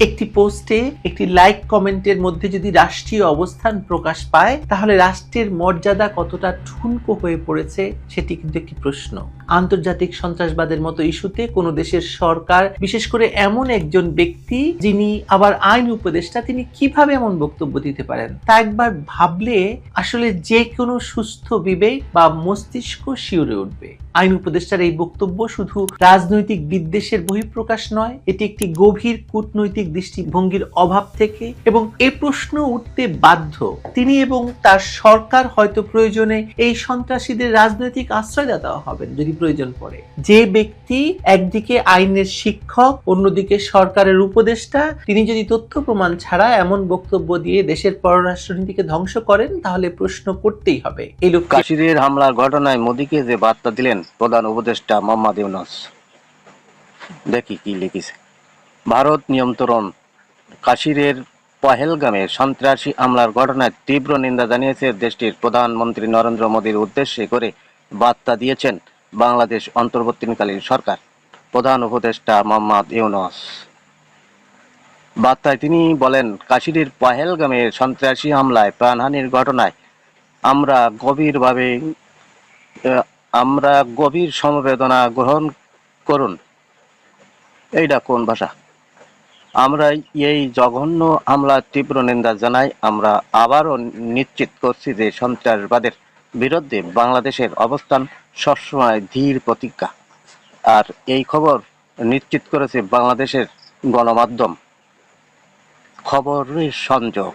একটি পোস্টে একটি লাইক কমেন্টের মধ্যে যদি রাষ্ট্রীয় অবস্থান প্রকাশ পায়, তাহলে রাষ্ট্রের মর্যাদা কতটা ঠুনকো হয়ে পড়েছে সেটি কিন্তু একটি প্রশ্ন। আন্তর্জাতিক সন্ত্রাসবাদের মতো ইস্যুতে কোনো দেশের সরকার, বিশেষ করে এমন একজন ব্যক্তি যিনি আবার আইন উপদেষ্টা, তিনি কীভাবে এমন বক্তব্য দিতে পারেন? তা একবার ভাবলে আসলে যে কোনো সুস্থ বিবেক বা মস্তিষ্ক শিউরে উঠবে। আইন উপদেষ্টার এই বক্তব্য শুধু রাজনৈতিক বিদ্বেষের বহিঃপ্রকাশ নয়, এটি একটি গভীর কূটনৈতিক দৃষ্টিভঙ্গির অভাব থেকে এবং এ প্রশ্ন উঠতে বাধ্য, তিনি এবং তার সরকার হয়তো প্রয়োজনে এই সন্ত্রাসীদের রাজনৈতিক আশ্রয়দাতা হবেন যদি প্রয়োজন পড়ে। যে ব্যক্তি একদিকে আইনের শিক্ষক, অন্যদিকে সরকারের উপদেষ্টা, তিনি যদি তথ্য প্রমাণ ছাড়া এমন বক্তব্য দিয়ে দেশের পররাষ্ট্রনীতিকে ধ্বংস করেন, তাহলে প্রশ্ন করতেই হবে। এই লোক কাশ্মীরের হামলার ঘটনায় মোদীকে যে বার্তা দিলেন প্রধান উপদেষ্টা মোহাম্মদ ইউনুস। দেখি কি লিখেছে। ভারত নিয়ন্ত্রণ। কাশ্মীরের পহেলগামে সন্ত্রাসী হামলার ঘটনায় তীব্র নিন্দা জানিয়েছে দেশটির প্রধানমন্ত্রী নরেন্দ্র মোদীর উদ্দেশ্যে করে বার্তা দিয়েছেন বাংলাদেশ অন্তর্বর্তীকালীন সরকার। প্রধান উপদেষ্টা মোহাম্মদ ইউনস। বার্তায় তিনি বলেন কাশ্মীরের পহেলগামে সন্ত্রাসী হামলায় প্রাণহানির ঘটনায় আমরা গভীরভাবে আমরা গভীর সমবেদনা গ্রহণ করুন। এইটা কোন ভাষা? আমরা এই জঘন্য হামলার তীব্র নিন্দা জানাই। আমরা আবারও নিশ্চিত করছি যে সন্ত্রাসবাদের বিরুদ্ধে বাংলাদেশের অবস্থান সবসময় ধীর প্রতিজ্ঞা। আর এই খবর নিশ্চিত করেছে বাংলাদেশের গণমাধ্যম। খবরের সংযোগ।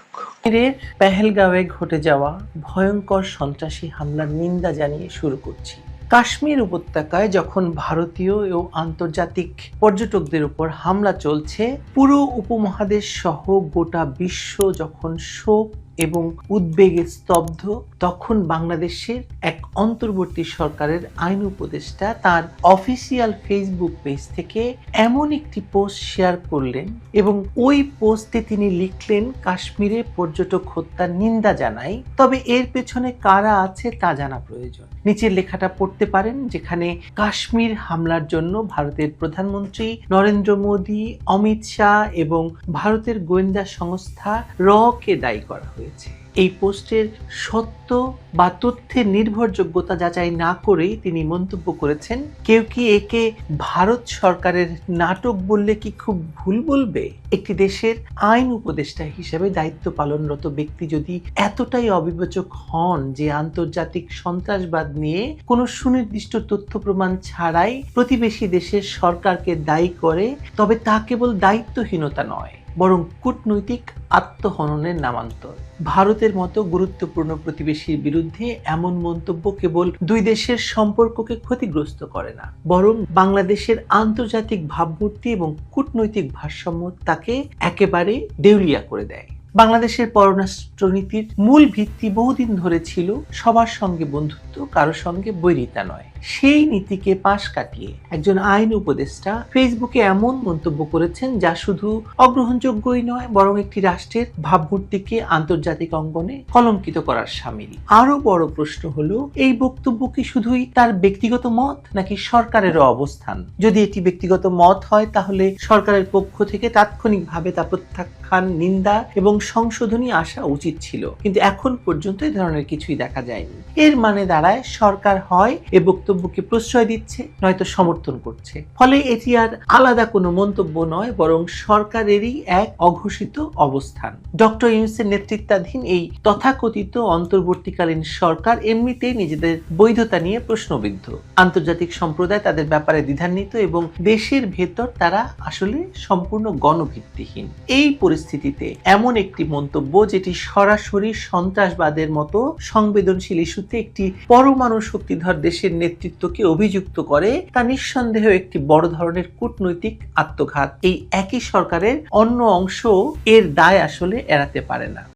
পেহেলগাঁওয়ে ঘটে যাওয়া ভয়ঙ্কর সন্ত্রাসী হামলার নিন্দা জানিয়ে শুরু করছি। কাশ্মীর উপত্যকায় যখন ভারতীয় ও আন্তর্জাতিক পর্যটকদের উপর হামলা চলছে, পুরো উপমহাদেশ সহ গোটা বিশ্ব যখন শোক এবং উদ্বেগে স্তব্ধ তখন বাংলাদেশের এক অন্তর্বর্তী সরকারের আইন উপদেষ্টা তার অফিসিয়াল ফেসবুক পেজ থেকে এমন একটি পোস্ট শেয়ার করলেন এবং ওই পোস্টে তিনি লিখলেন, কাশ্মীরে পর্যটক হত্যার নিন্দা জানাই, তবে এর পেছনে কারা আছে তা জানা প্রয়োজন। নিচের লেখাটা পড়তে পারেন, যেখানে কাশ্মীর হামলার জন্য ভারতের প্রধানমন্ত্রী নরেন্দ্র মোদী, অমিত শাহ এবং ভারতের গোয়েন্দা সংস্থা র কে দায়ী করা হয়েছে। এই পোস্টের সত্য বা তথ্যের নির্ভরযোগ্যতা যাচাই না করেই তিনি মন্তব্য করেছেন। কেউ কি একে ভারত সরকারের নাটক বললে কি খুব ভুল বলবে? একটি দেশের আইন উপদেষ্টা হিসেবে দায়িত্ব পালনরত ব্যক্তি যদি এতটাই অবিবেচক হন যে আন্তর্জাতিক সন্ত্রাসবাদ নিয়ে কোনো সুনির্দিষ্ট তথ্য প্রমাণ ছাড়াই প্রতিবেশী দেশের সরকারকে দায়ী করে, তবে তা কেবল দায়িত্বহীনতা নয়। বরং কূটনৈতিক আত্মহননের নামান্তর। ভারতের মতো গুরুত্বপূর্ণ প্রতিবেশীর বিরুদ্ধে এমন মন্তব্য কেবল দুই দেশের সম্পর্ককে ক্ষতিগ্রস্ত করে না, বরং বাংলাদেশের আন্তর্জাতিক ভাবমূর্তি এবং কূটনৈতিক ভারসাম্য তাকে একেবারে দেউলিয়া করে দেয়। বাংলাদেশের পররাষ্ট্রনীতির মূল ভিত্তি বহুদিন ধরে ছিল সবার সঙ্গে বন্ধুত্ব, কারও সঙ্গে বৈরিতা নয়। সেই নীতিকে পাশ কাটিয়ে একজন আইন উপদেষ্টা ফেসবুকে এমন মন্তব্য করেছেন যা শুধু অগ্রহণযোগ্যই নয়, বরং একটি রাষ্ট্রের ভাবমূর্তিকে আন্তর্জাতিক অঙ্গনে কলঙ্কিত করার সামিল। আরও বড় প্রশ্ন হলো, এই বক্তব্য কি শুধুই তার ব্যক্তিগত মত, নাকি সরকারেরও অবস্থান? যদি এটি ব্যক্তিগত মত হয়, তাহলে সরকারের পক্ষ থেকে তাৎক্ষণিকভাবে তা প্রত্যাখ্যান, নিন্দা এবং সংশোধনী আসা উচিত ছিল, কিন্তু এখন পর্যন্ত এই ধরনের কিছুই দেখা যায়নি। এর মানে দাঁড়ায়, সরকার হয় এ বক্তব্যকে প্রশ্রয় দিচ্ছে, নয়তো সমর্থন করছে। ফলে এটি আর আলাদা কোনো মন্তব্য নয়, বরং সরকারেরই এক অঘোষিত অবস্থান। ডক্টর ইউনুসের নেতৃত্বাধীন এই তথাকথিত অন্তর্বর্তীকালীন সরকার এমনিতেই নিজেদের বৈধতা নিয়ে প্রশ্নবিদ্ধ। আন্তর্জাতিক সম্প্রদায় তাদের ব্যাপারে দ্বিধান্বিত এবং দেশের ভেতর তারা আসলে সম্পূর্ণ গণভিত্তিহীন। এই পরিস্থিতিতে এমন একটি মন্তব্য যেটি সরাসরি সন্ত্রাসবাদের মতো সংবেদনশীল ইস্যুতে একটি পরমাণু শক্তিধর দেশের নেতৃত্বকে অভিযুক্ত করে, তা নিঃসন্দেহ একটি বড় ধরনের কূটনৈতিক আত্মঘাত। এই একই সরকারের অন্য অংশ এর দায় আসলে এড়াতে পারে না।